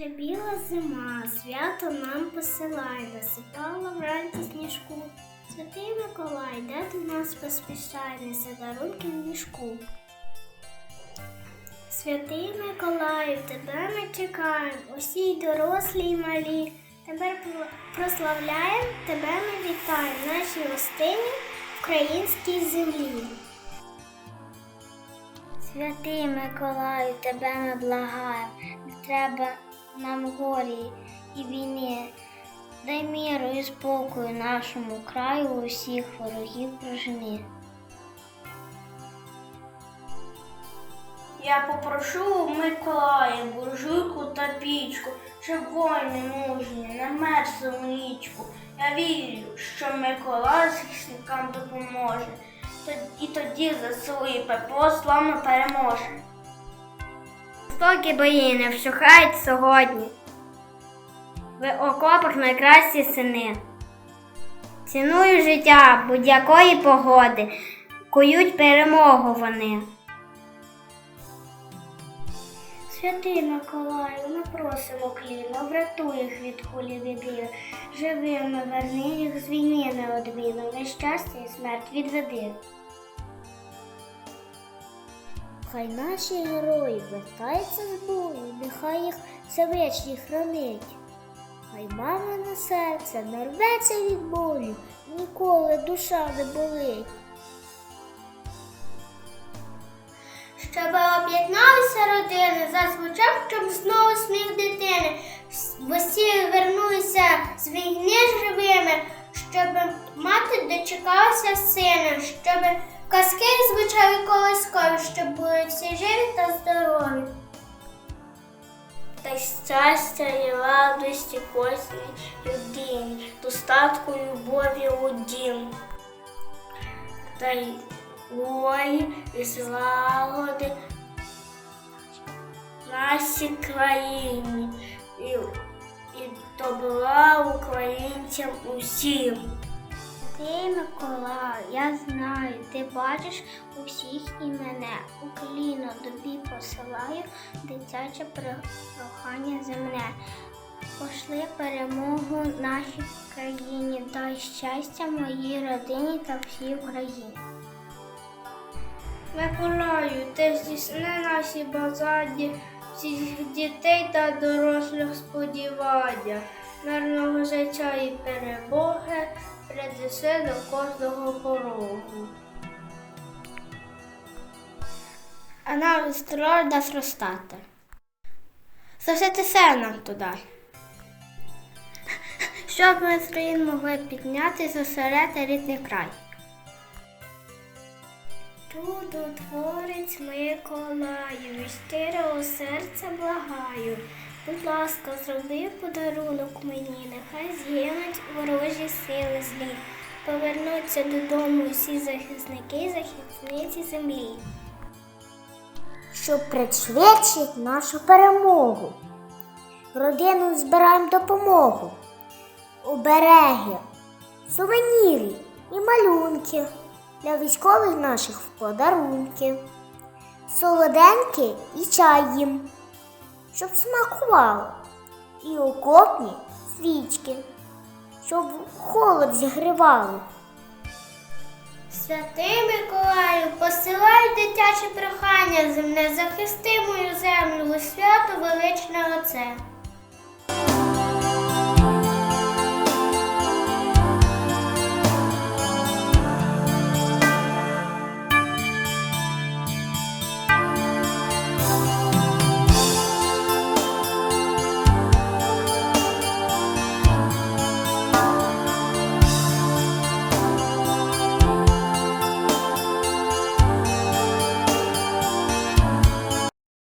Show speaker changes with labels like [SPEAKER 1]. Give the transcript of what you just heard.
[SPEAKER 1] Вже біла зима, свято нам посилай, насипала вранці сніжку. Святий Миколай, де до нас поспішай, несе дарунки в мішку. Святий Миколаю, тебе ми чекаємо, усі дорослі й малі. Тепер прославляємо, тебе ми вітаємо, в нашій гостині українській землі. Святий Миколаю, тебе ми благаємо, треба нам горі і війни. Дай міру і спокою нашому краю усіх ворогів прожени.
[SPEAKER 2] Я попрошу Миколая буржуйку та пічку, щоб воїни мужні не мерзли нічку. Я вірю, що Миколай захисникам допоможе. І тоді ЗСУ і ППО славно переможе.
[SPEAKER 1] Стоки бої не вщухають сьогодні. Ви окопах найкращі сини. Ціную життя будь-якої погоди, кують перемогу вони. Святий Миколаю, ми просимо кліна, врятуй їх від кулі біди. Живими верни їх з війни неодмінно, нещастя і смерть відведи. Хай наші герої вертаються з бою, нехай їх всевечні хранить. Хай мама на серце не рветься від болю, ніколи душа не болить. Щоб об'єдналися родини, зазвучав, щоб знову сміх дитини, бо всі вернулися з війни живими, щоб мати дочекалася сина, щоб казки звучали колискові, щоб були всі живі та здорові. Та щастя і радості кожній людині, достатку любові у дім. Та й волі і злагоди нашій країні і, і добра українцям усім. Ти, Миколаю, я знаю, ти бачиш усіх і мене. Укліно тобі посилаю дитяче прохання земне. Пошли перемогу нашій країні, дай щастя моїй родині та всій Україні. Миколаю, ти здійсни наші бажання всіх дітей та дорослих сподівання, мирного життя і перемоги принеси до кожного порогу. А нам строй дасть розстати. Завжди все нам туди. Щоб ми з країн могли підняти зосерети рідний край. Тут творець Миколаю, від щирого серця благаю. Будь ласка, зроби подарунок мені, нехай згинуть ворожі сили злі. Повернуться додому всі захисники, захисниці землі.
[SPEAKER 3] щоб пришвидшити нашу перемогу. Родину збираємо допомогу, обереги, сувеніри і малюнки для військових наших в подарунки, солоденьки і чай їм, щоб смакувало, і окопні свічки, щоб холод зігрівало.
[SPEAKER 1] Святий Миколаю, посилай дитяче прохання земне, захисти мою землю у свято величного Отце.